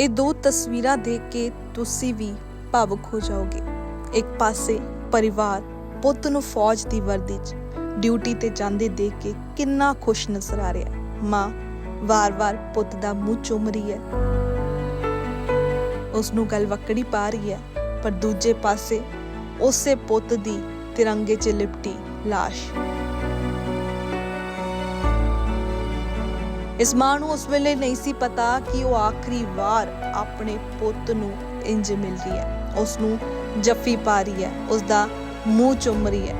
ਇਹ ਦੋ ਤਸਵੀਰਾਂ ਦੇਖ ਕੇ ਤੁਸੀਂ ਵੀ ਭਾਵੁਕ ਹੋ ਜਾਓਗੇ। ਇੱਕ ਪਾਸੇ ਪਰਿਵਾਰ ਪੁੱਤ ਨੂੰ ਫੌਜ ਦੀ ਵਰਦੀ 'ਚ, ਡਿਊਟੀ ਤੇ ਜਾਂਦੇ ਦੇਖ ਕੇ ਕਿੰਨਾ ਖੁਸ਼ ਨਜ਼ਰ ਆ ਰਿਹਾ ਮਾਂ ਵਾਰ-ਵਾਰ ਪੁੱਤ ਦਾ ਮੂੰਹ ਚੁੰਮ ਰਹੀ ਹੈ। ਉਸ ਨੂੰ ਗਲ ਵਕੜੀ ਪਾ ਰਹੀ ਹੈ, ਪਰ ਦੂਜੇ ਪਾਸੇ ਉਸੇ ਪੁੱਤ ਦੀ ਤਿਰੰਗੇ 'ਚ ਲਿਪਟੀ, ਲਾਸ਼। ਇਸ ਮਾਂ ਨੂੰ ਉਸ ਵੇਲੇ ਨਹੀਂ ਸੀ ਪਤਾ ਕਿ ਉਹ ਆਖਰੀ ਵਾਰ ਆਪਣੇ ਪੁੱਤ ਨੂੰ ਇੰਜ ਮਿਲ ਰਹੀ ਹੈ। ਉਸ ਨੂੰ ਜੱਫੀ ਪਾ ਰਹੀ ਹੈ। ਉਸ ਦਾ ਮੂੰਹ ਚੁੰਮ ਰਹੀ ਹੈ।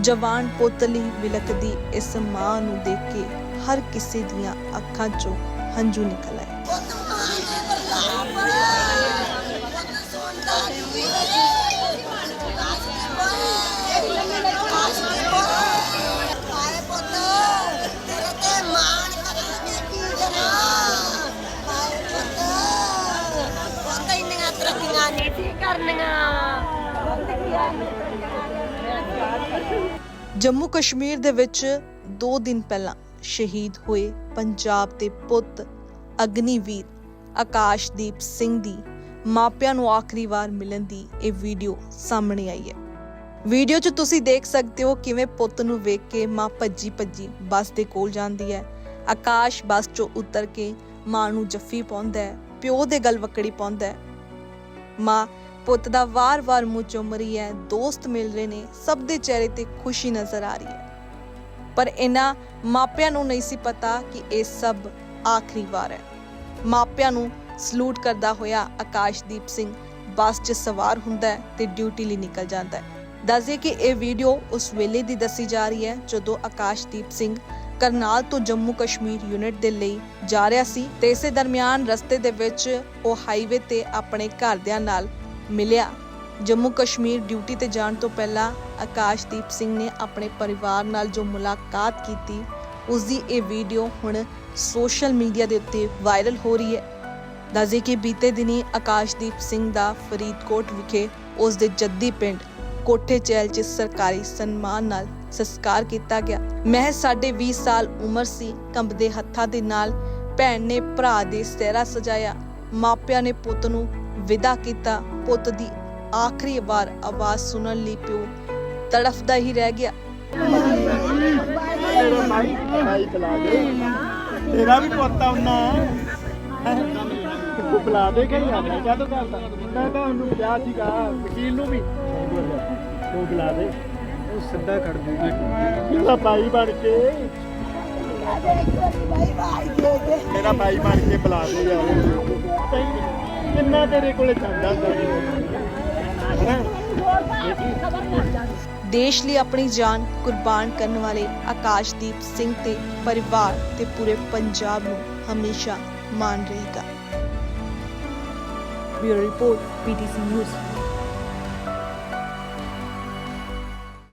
ਜਵਾਨ ਪੁੱਤ ਲਈ ਵਿਲਕਦੀ ਇਸ ਮਾਂ ਨੂੰ ਦੇਖ ਕੇ ਹਰ ਕਿਸੇ ਦੀਆਂ ਅੱਖਾਂ 'ਚੋਂ ਹੰਝੂ ਨਿਕਲ ਆਏ। ਤਰੱਕੀਆਂ ਕਰਨੀਆਂ? ਜੰਮੂ ਕਸ਼ਮੀਰ ਦੇ ਵਿੱਚ 2 ਦਿਨ ਪਹਿਲਾਂ ਸ਼ਹੀਦ ਹੋਏ ਪੰਜਾਬ ਦੇ ਪੁੱਤ ਅਗਨੀਵੀਰ, ਆਕਾਸ਼ਦੀਪ ਸਿੰਘ ਦੀ ਮਾਪਿਆਂ ਨੂੰ ਆਖਰੀ ਵਾਰ ਮਿਲਣ ਦੀ ਇਹ ਵੀਡੀਓ ਸਾਹਮਣੇ ਆਈ ਹੈ। ਵੀਡੀਓ 'ਚ ਤੁਸੀਂ ਦੇਖ ਸਕਦੇ ਹੋ ਕਿਵੇਂ ਪੁੱਤ ਨੂੰ ਵੇਖ ਕੇ ਮਾਂ ਭੱਜੀ ਭੱਜੀ ਬੱਸ ਦੇ ਕੋਲ ਜਾਂਦੀ ਹੈ। ਆਕਾਸ਼ ਬੱਸ 'ਚੋਂ ਉਤਰ ਕੇ ਮਾਂ ਨੂੰ ਜੱਫੀ ਪਾਉਂਦਾ ਹੈ, ਪਿਓ ਦੇ ਗਲ ਵਕੜੀ ਪਾਉਂਦਾ ਹੈ। ਮਾਂ, ਪੁੱਤ ਦਾ ਵਾਰ-ਵਾਰ ਮੂੰਹ ਚੁੰਮ ਰਹੀ ਹੈ, ਦੋਸਤ ਮਿਲ ਰਹੇ ਨੇ, ਸਭ ਦੇ ਚਿਹਰੇ ਤੇ ਖੁਸ਼ੀ ਨਜ਼ਰ ਆ ਰਹੀ ਹੈ। ਪਰ ਇਹਨਾਂ ਮਾਪਿਆਂ ਨੂੰ ਨਹੀਂ ਸੀ ਪਤਾ ਕਿ ਇਹ ਸਭ ਆਖਰੀ ਵਾਰ ਹੈ। ਮਾਪਿਆਂ ਨੂੰ ਸਲੂਟ ਕਰਦਾ ਹੋਇਆ ਆਕਾਸ਼ਦੀਪ ਸਿੰਘ ਬੱਸ 'ਚ ਸਵਾਰ ਹੁੰਦਾ ਹੈ ਤੇ ਡਿਊਟੀ ਲਈ ਨਿਕਲ ਜਾਂਦਾ ਹੈ। ਦੱਸਦੇ ਕਿ ਇਹ ਵੀਡੀਓ ਉਸ ਵੇਲੇ ਦੀ ਦੱਸੀ ਜਾ ਰਹੀ ਹੈ ਜਦੋਂ ਆਕਾਸ਼ਦੀਪ ਸਿੰਘ ਕਰਨਾਲ ਤੋਂ ਜੰਮੂ ਕਸ਼ਮੀਰ ਯੂਨਿਟ ਦੇ ਲਈ ਜਾ ਰਿਹਾ ਸੀ ਤੇ ਇਸੇ ਦਰਮਿਆਨ ਰਸਤੇ ਦੇ ਵਿੱਚ ਉਹ ਹਾਈਵੇ ਤੇ ਆਪਣੇ ਘਰਦਿਆਂ ਨਾਲ ਮਿਲਿਆ। ਜੰਮੂ ਕਸ਼ਮੀਰ ਡਿਊਟੀ ਤੇ ਜਾਣ ਤੋਂ ਪਹਿਲਾਂ ਆਕਾਸ਼ਦੀਪ ਸਿੰਘ ਨੇ ਆਪਣੇ ਪਰਿਵਾਰ ਨਾਲ ਜੋ ਮੁਲਾਕਾਤ ਕੀਤੀ ਉਸ ਦੀ ਇਹ ਵੀਡੀਓ ਹੁਣ ਸੋਸ਼ਲ ਮੀਡੀਆ ਦੇ ਉੱਤੇ ਵਾਇਰਲ ਹੋ ਰਹੀ ਹੈ। ਦੱਸਦੇ ਕਿ ਬੀਤੇ ਦਿਨੀ ਆਕਾਸ਼ਦੀਪ ਸਿੰਘ ਦਾ ਫਰੀਦਕੋਟ ਵਿਖੇ ਉਸ ਦੇ ਜੱਦੀ ਪਿੰਡ ਕੋਠੇ ਚੈਲ 'ਚ ਸਰਕਾਰੀ ਸਨਮਾਨ ਨਾਲ ਸੰਸਕਾਰ ਕੀਤਾ ਗਿਆ। ਮਹਿਜ਼ ਸਾਢੇ 20 ਸਾਲ ਉਮਰ ਸੀ, ਕੰਬਦੇ ਹੱਥਾਂ ਦੇ ਨਾਲ ਭੈਣ ਨੇ ਭਰਾ ਦੇ ਸਿਹਰਾ ਸਜਾਇਆ। ਮਾਪਿਆਂ ਨੇ ਪੁੱਤ ਨੂੰ ਵਿਦਾ ਕੀਤਾ। ਪੁੱਤ ਦੀ ਆਖਰੀ ਵਾਰ ਆਵਾਜ਼ ਸੁਣਨ ਲਈ ਪਿਓ ਤੜਫਦਾ ਹੀ ਰਹਿ ਗਿਆ। ਤੇਰਾ ਵੀ ਪੁੱਤ ਆਉਣਾ ਬੁਲਾ ਦੇ ਕਿ ਨਹੀਂ ਕਦੋਂ ਕਰਦਾ ਮੈਂ ਤਾਂ ਉਹਨੂੰ ਕਿਹਾ ਸੀਗਾ, ਵਕੀਲ ਨੂੰ ਵੀ। ਤੂੰ ਬੁਲਾ ਦੇ। ਉਹ ਸਿੱਧਾ ਕਰ ਦੂਗਾ ਮੇਰਾ ਭਾਈ ਬਣ ਕੇ। ਮੇਰਾ ਭਾਈ ਬਣ ਕੇ ਬੁਲਾ ਦੇ ਯਾਰ। ਕਿੰਨਾ ਤੇਰੇ ਕੋਲੇ ਚੰਗਾ ਦੇਸ਼ ਲਈ ਆਪਣੀ ਜਾਨ ਕੁਰਬਾਨ ਕਰਨ ਵਾਲੇ ਆਕਾਸ਼ਦੀਪ ਸਿੰਘ ਤੇ ਪਰਿਵਾਰ ਤੇ ਪੂਰੇ ਪੰਜਾਬ ਨੂੰ ਹਮੇਸ਼ਾ ਮਾਣ ਰਹੇਗਾ। Bureau report PTC news.